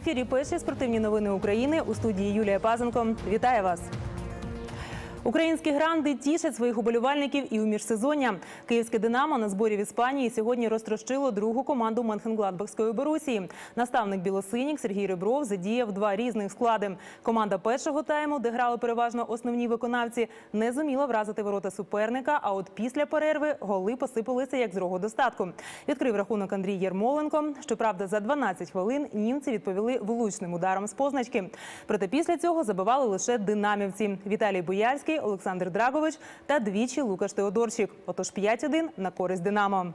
ефірі перші спортивні новини України у студії Юлія Пазенко. Вітаю вас. Українські гранди тішать своїх уболівальників і у міжсезоння. Київське Динамо на зборі в Іспанії сьогодні розтрощило другу команду Менхенгладбахської Борусії. Наставник білосинік Сергій Ребров задіяв два різних склади. Команда першого тайму, де грали переважно основні виконавці, не зуміла вразити ворота суперника. А от після перерви голи посипалися як з рогу достатку. Відкрив рахунок Андрій Єрмоленко. Щоправда, за 12 хвилин німці відповіли влучним ударом з позначки. Проте після цього забивали лише динамівці Віталій Боярський, Олександр Драгович та двічі Лукаш Теодорчик. Отож 5-1 на користь Динамо.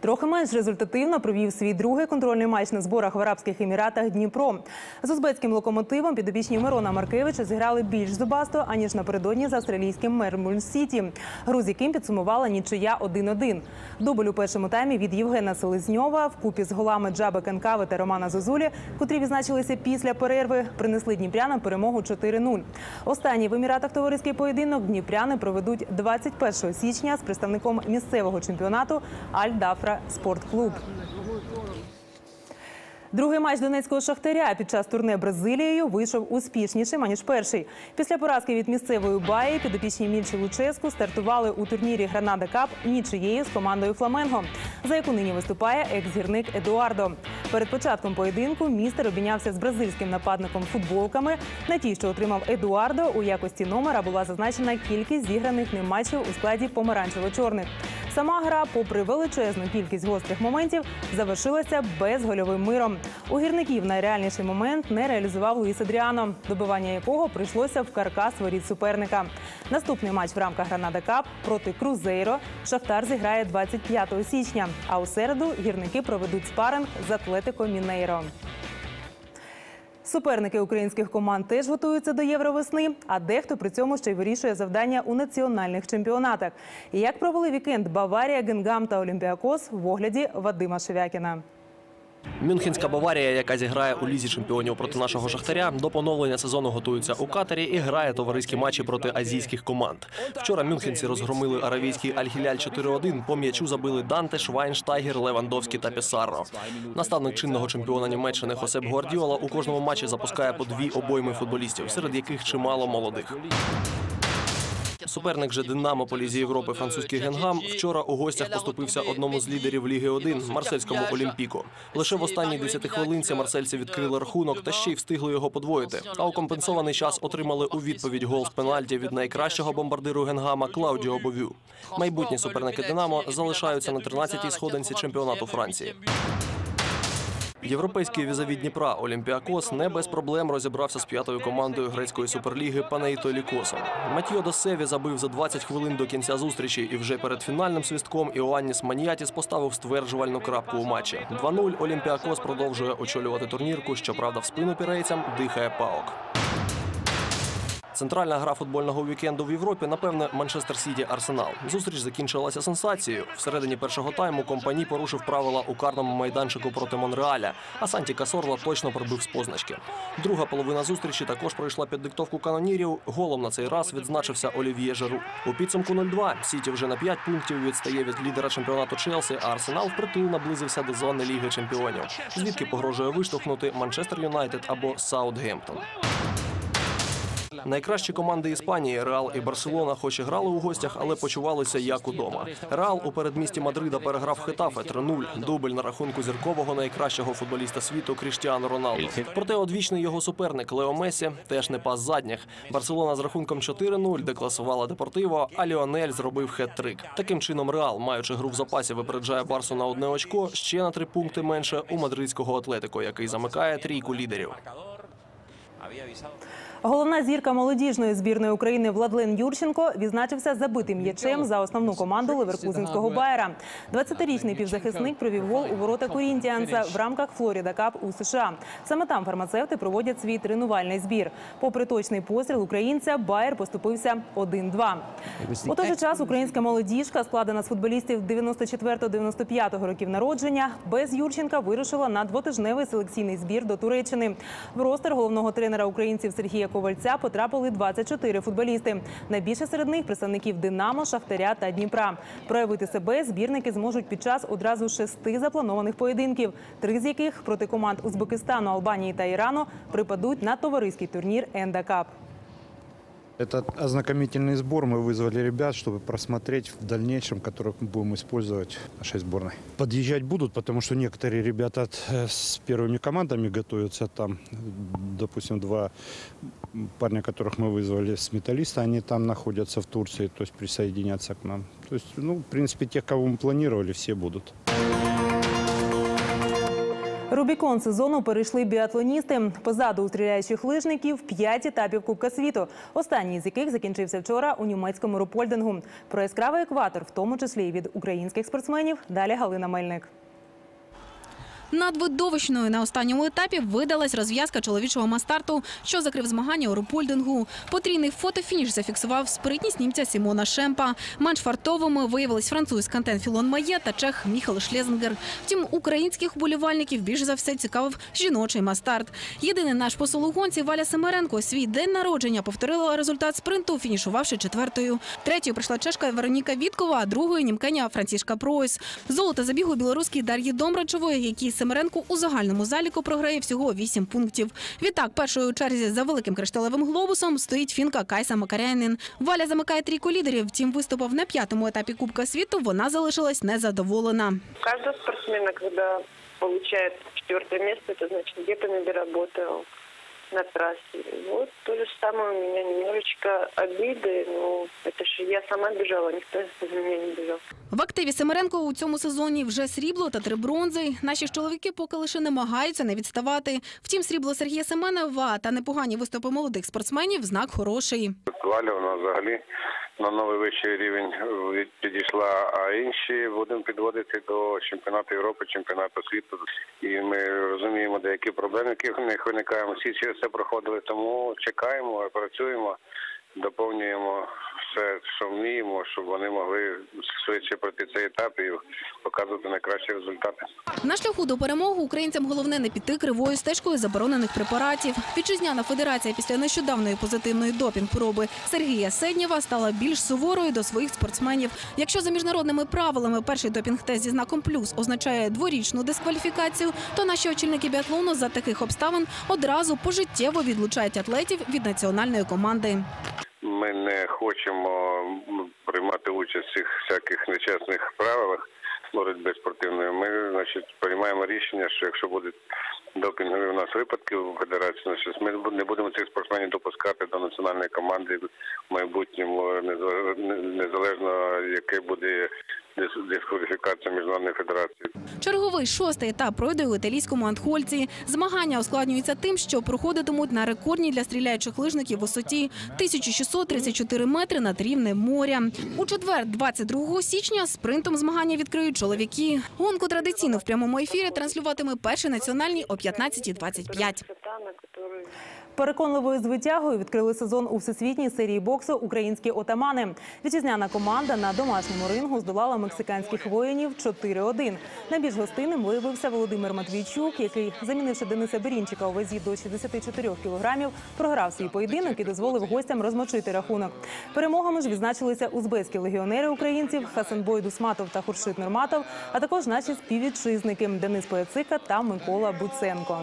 Трохи менш результативно провів свій другий контрольний матч на зборах в Арабських Еміратах Дніпро. З узбецьким локомотивом підопічні Мирона Маркевича зіграли більш зубасто, аніж напередодні з австралійським Мермуль Сіті. Гру з яким підсумувала нічия 1-1. Дубль у першому таймі від Євгена Селезньова вкупі з голами Джаби Кенкави та Романа Зозулі, котрі відзначилися після перерви, принесли дніпрянам перемогу 4-0. Останній в Еміратах товариський поєдинок дніпряни проведуть 21 січня з представником місцевого чемпіонату Аль-Дафра Спортклуб. Другий матч донецького шахтаря під час турне Бразилією вийшов успішнішим аніж перший. Після поразки від місцевої баї підопічні Мільчі Луческу стартували у турнірі Гранада Кап нічиєю з командою Фламенго, за яку нині виступає екс-гірник Едуардо. Перед початком поєдинку містер обмінявся з бразильським нападником футболками. На ті, що отримав Едуардо, у якості номера була зазначена кількість зіграних ним матчів у складі помаранчево-чорних. Сама гра, попри величезну кількість гострих моментів, завершилася безгольовим миром. У гірників найреальніший момент не реалізував Луїс Адріано, добивання якого прийшлося в каркас воріт суперника. Наступний матч в рамках Гранада Кап проти Крузейро Шахтар зіграє 25 січня. А у середу гірники проведуть спаринг з Атлетико Мінейро. Суперники українських команд теж готуються до євровесни, а дехто при цьому ще й вирішує завдання у національних чемпіонатах. І як провели вікенд Баварія, Генгам та Олімпіакос в огляді Вадима Шевякіна. Мюнхенська Баварія, яка зіграє у лізі чемпіонів проти нашого шахтаря, до поновлення сезону готується у Катарі і грає товариські матчі проти азійських команд. Вчора мюнхенці розгромили аравійський Аль-Хіляль 4-1, По м'ячу забили Данте, Швайнштайгер, Левандовський та Пісарро. Наставник чинного чемпіона Німеччини Хосеп Гвардіола у кожному матчі запускає по дві обойми футболістів, серед яких чимало молодих. Суперник же Динамо по лізі Європи французький Генгам вчора у гостях поступився одному з лідерів Ліги 1 марсельському Олімпіку. Лише в останній 10 хвилинці марсельці відкрили рахунок та ще й встигли його подвоїти. А у компенсований час отримали у відповідь гол з пенальті від найкращого бомбардиру Генгама Клаудіо Бовю. Майбутні суперники Динамо залишаються на 13-й сходинці чемпіонату Франції. Європейський візаві Дніпра Олімпіакос не без проблем розібрався з п'ятою командою грецької суперліги Панейтолікосом. Матьо Досеві забив за 20 хвилин до кінця зустрічі, і вже перед фінальним свістком Іоанніс Маніатіс поставив стверджувальну крапку у матчі. 2-0 Олімпіакос продовжує очолювати турнірку. Щоправда, в спину пірейцям дихає паок. Центральна гра футбольного вікенду в Європі, напевне, Манчестер Сіті Арсенал. Зустріч закінчилася сенсацією. Всередині першого тайму компаній порушив правила у карному майданчику проти Монреаля, а Санті Касорла точно пробив з позначки. Друга половина зустрічі також пройшла під диктовку канонірів. Голом на цей раз відзначився Олів'є Жеру. У підсумку 0-2 Сіті вже на 5 пунктів відстає від лідера чемпіонату Челсі, а Арсенал впритул наблизився до зони Ліги Чемпіонів, звідки погрожує виштовхнути Манчестер Юнайтед або Саутгемптон. Найкращі команди Іспанії Реал і Барселона, хоч і грали у гостях, але почувалися як удома. Реал у передмісті Мадрида переграв Хетафе 3-0. Дубль на рахунку зіркового найкращого футболіста світу Кріштіану Роналду. Проте одвічний його суперник Лео Месі теж не пас задніх. Барселона з рахунком 4-0 декласувала Депортиво, а Ліонель зробив хет-трик. Таким чином, Реал, маючи гру в запасі, випереджає Барсу на одне очко, ще на три пункти менше у мадридського атлетико, який замикає трійку лідерів. Головна зірка молодіжної збірної України Владлен Юрченко відзначився забитим м'ячем за основну команду Леверкузенського Байера. 20-річний півзахисник провів гол у ворота Корінтіанса в рамках Флоріда Кап у США. Саме там фармацевти проводять свій тренувальний збір. Попри точний постріл українця, Байер поступився 1-2. У той же час українська молодіжка, складена з футболістів 94-95 років народження, без Юрченка вирушила на двотижневий селекційний збір до Туреччини. В ростер головного тренера українців Сергія Ковальця потрапили 24 футболісти. Найбільше серед них представників Динамо, Шахтаря та Дніпра. Проявити себе збірники зможуть під час одразу шести запланованих поєдинків, три з яких проти команд Узбекистану, Албанії та Ірану припадуть на товариський турнір Енда Этот ознакомительный сбор мы вызвали ребят, чтобы просмотреть в дальнейшем, которых мы будем использовать в нашей сборной. Подъезжать будут, потому что некоторые ребята э, с первыми командами готовятся. Там, допустим, два парня, которых мы вызвали с металлиста, они там находятся в Турции, то есть присоединятся к нам. То есть, ну, в принципе, тех, кого мы планировали, все будут. Рубікон сезону перейшли біатлоністи. Позаду у стріляючих лижників п'ять етапів Кубка світу, останній з яких закінчився вчора у німецькому Рупольдингу. Про яскравий екватор, в тому числі і від українських спортсменів, далі Галина Мельник. Надвидовищною на останньому етапі видалась розв'язка чоловічого мастарту, що закрив змагання у рупольдингу. Потрійний фотофініш зафіксував спритність німця Сімона Шемпа. Менш фартовими виявились француз Кантен Філон Має та чех Міхал Шлезенгер. Втім, українських вболівальників більш за все цікавив жіночий мастарт. Єдиний наш посол у гонці Валя Семеренко свій день народження повторила результат спринту, фінішувавши четвертою. Третьою прийшла чешка Вероніка Віткова, а другою німкеня Франтішка Пройс. Золото забігу білоруській Дар'ї Домрачевої, якій Семеренко у загальному заліку програє всього 8 пунктів. Відтак, першою черзі за великим кришталевим глобусом стоїть фінка Кайса Макарянин. Валя замикає трійку лідерів. Втім, виступив на п'ятому етапі Кубка світу. Вона залишилась незадоволена. Кожна спортсмена, когда получает четвертое місце, это значить, где-то недоработал на трассе. Вот то же самое у меня немножечко обиды, но это же я сама бежала, никто за меня не бежал. В активі Семеренко у цьому сезоні вже срібло та три бронзи. Наші ж чоловіки поки лише намагаються не відставати. Втім, срібло Сергія Семенова та непогані виступи молодих спортсменів знак хороший. Валя нас взагалі на новий вищий рівень підійшла, а інші будемо підводити до чемпіонату Європи, чемпіонату світу. І ми розуміємо деякі проблеми, які в них виникають. Всі через це проходили, тому чекаємо, працюємо, доповнюємо все, що вміємо, щоб вони могли швидше пройти цей етап і показувати найкращі результати. На шляху до перемоги українцям головне не піти кривою стежкою заборонених препаратів. Вітчизняна федерація після нещодавної позитивної допінг-проби Сергія Седнєва стала більш суворою до своїх спортсменів. Якщо за міжнародними правилами перший допінг-тест зі знаком плюс означає дворічну дискваліфікацію, то наші очільники біатлону за таких обставин одразу пожиттєво відлучають атлетів від національної команди. Ми не хочемо приймати участь в цих всяких нечесних правилах боротьби спортивної. Ми значить приймаємо рішення, що якщо будуть допінгові у нас випадки в федерації, значить ми не будемо цих спортсменів допускати до національної команди в майбутньому, незалежно- яке буде дискваліфікація міжнародної федерації. Черговий шостий етап пройде у італійському Антхольці. Змагання ускладнюються тим, що проходитимуть на рекордній для стріляючих лижників висоті 1634 метри над рівнем моря. У четвер, 22 січня, спринтом змагання відкриють чоловіки. Гонку традиційно в прямому ефірі транслюватиме перший національний о 15.25. Переконливою звитягою відкрили сезон у всесвітній серії боксу українські отамани. Вітчизняна команда на домашньому рингу здолала мексиканських воїнів 4-1. Найбільш гостинним виявився Володимир Матвійчук, який, замінивши Дениса Берінчика у вазі до 64 кілограмів, програв свій поєдинок і дозволив гостям розмочити рахунок. Перемогами ж відзначилися узбецькі легіонери українців Хасенбой Дусматов та Хуршит Нурматов, а також наші співвітчизники Денис Пояцика та Микола Буценко.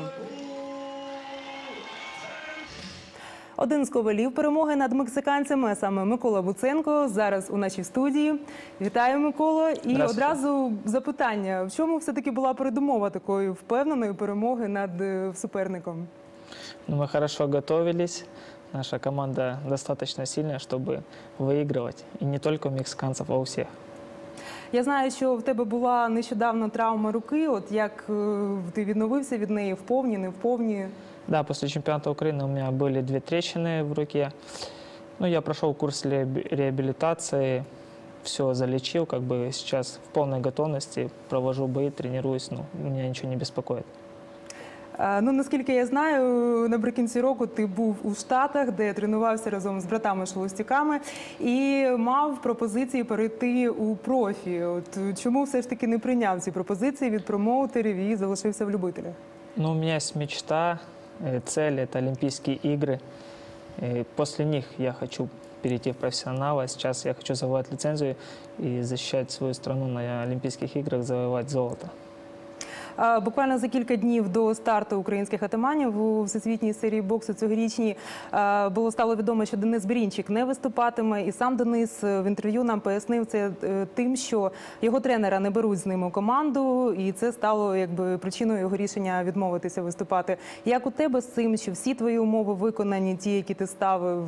Один з ковалів перемоги над мексиканцями, а саме Микола Буценко, зараз у нашій студії. Вітаю, Микола. І одразу запитання: в чому все-таки була передумова такої впевненої перемоги над е, суперником? Ну, Мы хорошо готовились. Наша команда достаточно сильная, чтобы выигрывать. И не только у мексиканцев, а у всех. Я знаю, що в тебе була нещодавно травма руки. От як е, ти відновився від неї вповні, не вповні? Да, после чемпионата Украины у меня были две трещины в руке. Ну, я прошел курс реаби- реабилитации, все залечил, как бы сейчас в полной готовности, провожу бои, тренируюсь, ну, меня ничего не беспокоит. Е, Ну наскільки я знаю, наприкінці року ти був у Штатах, де тренувався разом з братами Шелостюками і мав пропозиції перейти у профі. От е, чому все ж таки не прийняв ці пропозиції від промоутерів і залишився в любителях? Ну, у меня есть мечта, э, цель – это Олимпийские игры. И после них я хочу перейти в профессионала. Сейчас я хочу завоевать лицензию и защищать свою страну на Олимпийских играх, завоевать золото. Е, Буквально за кілька днів до старту українських атаманів у всесвітній серії боксу цьогорічній е, було стало відомо, що Денис Брінчик не виступатиме. І сам Денис е, в інтерв'ю нам пояснив це тим, що його тренера не беруть з ним у команду, і це стало якби причиною його рішення відмовитися виступати. Як у тебе з цим, що всі твої умови виконані, ті, які ти ставив,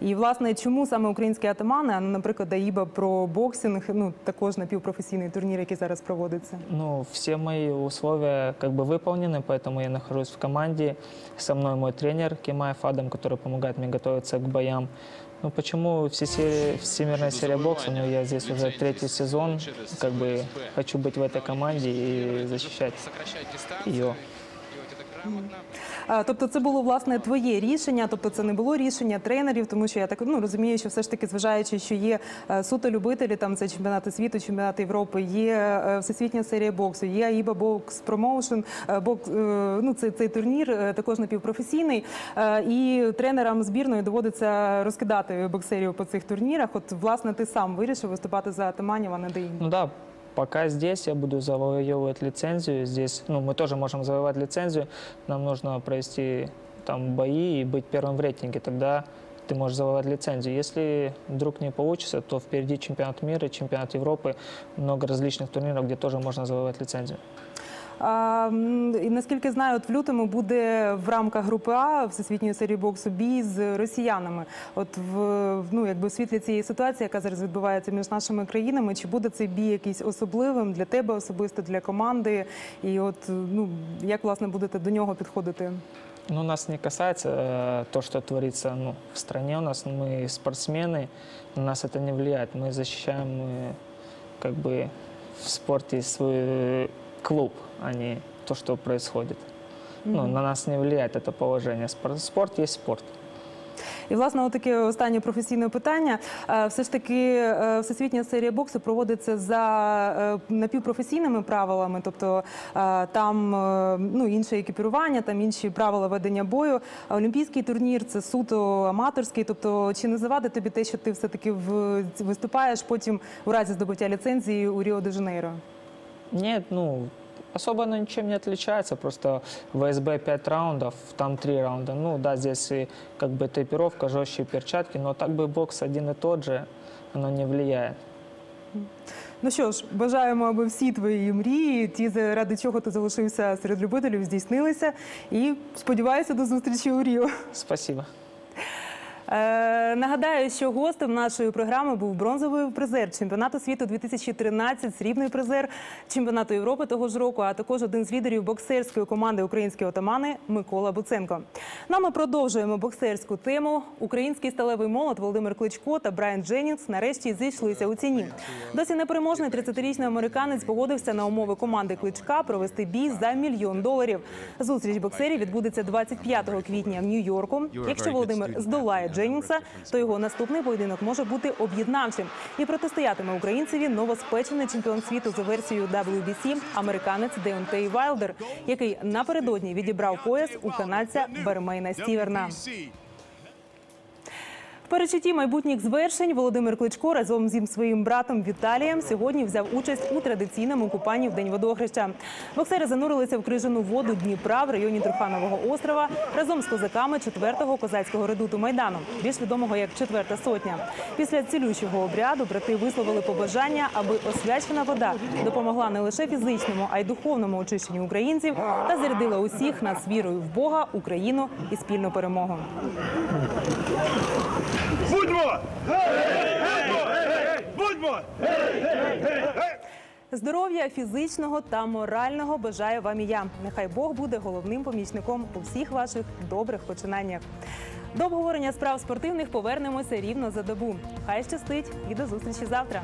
і власне чому саме українські атамани, а наприклад, Аїба про боксинг, ну також напівпрофесійний турнір, який зараз проводиться. Ну, все мои условия как бы выполнены, поэтому я нахожусь в команде. Со мной мой тренер Кимаев Адам, который помогает мне готовиться к боям. Ну, почему все серии, Всемирная серия бокса? Ну, я здесь уже третий сезон, как бы хочу быть в этой команде и защищать ее. Тобто це було власне твоє рішення, тобто це не було рішення тренерів, тому що я так ну розумію, що все ж таки, зважаючи, що є е, суто любителі, там це чемпіонати світу, чемпіонати Європи, є е, всесвітня серія боксу, є Аїба Бокс Промоушен, е, бокс, ну це цей турнір також напівпрофесійний. І тренерам збірної доводиться розкидати боксерів по цих турнірах. От власне ти сам вирішив виступати за Атаманів, а не де Ну да, пока здесь я буду завоевывать лицензию. Здесь, ну, мы тоже можем завоевать лицензию. Нам нужно провести там бои и быть первым в рейтинге. Тогда ты можешь завоевать лицензию. Если вдруг не получится, то впереди чемпионат мира, чемпионат Европы, много различных турниров, где тоже можно завоевать лицензию. А, м, і наскільки знаю, от в лютому буде в рамках групи А всесвітньої серії боксу бій з росіянами. От в в, ну якби в світлі цієї ситуації, яка зараз відбувається між нашими країнами, чи буде цей бій якийсь особливим для тебе особисто, для команди? І от ну як власне будете до нього підходити? Ну, нас не касается э, то, что творится ну, в стране у нас. Мы спортсмены, на нас это не влияет. Мы защищаем э, как бы в спорте свой э, клуб, а не то, что происходит. Ну, на нас не влияет это положение. Спорт, спорт есть спорт. І власне, отаке останнє професійне питання. Е, Все ж таки, е, всесвітня серія боксу проводиться за е, напівпрофесійними правилами, тобто там ну інше екіпірування, там інші правила ведення бою. Олімпійський турнір це суто аматорський. Тобто, чи не завадить тобі те, що ти все таки в виступаєш потім у разі здобуття ліцензії у Ріо де Жанейро? Нет, ну, особо оно ничем не отличается. Просто в СБ 5 раундов, там 3 раунда. Ну, да, здесь и как бы тейпировка, жестче перчатки, но так бы бокс один и тот же, оно не влияет. Ну що ж, бажаємо, аби всі твої мрії, ті, заради чого ти залишився серед любителів, здійснилися. І сподіваюся до зустрічі у Ріо. Спасибо. Е, нагадаю, що гостем нашої програми був бронзовий призер чемпіонату світу 2013, срібний призер чемпіонату Європи того ж року, а також один з лідерів боксерської команди Українські отамани Микола Буценко. Ну, а ми продовжуємо боксерську тему. Український сталевий молот Володимир Кличко та Брайан Дженнінгс нарешті зійшлися у ціні. Досі непереможний 30-річний американець погодився на умови команди Кличка провести бій за мільйон доларів. Зустріч боксерів відбудеться 25 квітня в Нью-Йорку. Якщо Володимир здолає Дженнінгса, то його наступний поєдинок може бути об'єднавчим і протистоятиме українцеві новоспечений чемпіон світу за версією WBC американець Деонтей Вайлдер, який напередодні відібрав пояс у канадця Бермейна Стіверна. Перечутті майбутніх звершень Володимир Кличко разом зі своїм братом Віталієм сьогодні взяв участь у традиційному купанні в день водохреща. Боксери занурилися в крижану воду Дніпра в районі Труханового острова разом з козаками 4-го козацького редуту майдану, більш відомого як четверта сотня. Після цілющого обряду брати висловили побажання, аби освячена вода допомогла не лише фізичному, а й духовному очищенню українців та зарядила усіх нас вірою в Бога, Україну і спільну перемогу. Будьмо! Будьмо! Здоров'я фізичного та морального бажаю вам і я. Нехай Бог буде головним помічником у всіх ваших добрих починаннях. До обговорення справ спортивних повернемося рівно за добу. Хай щастить і до зустрічі завтра.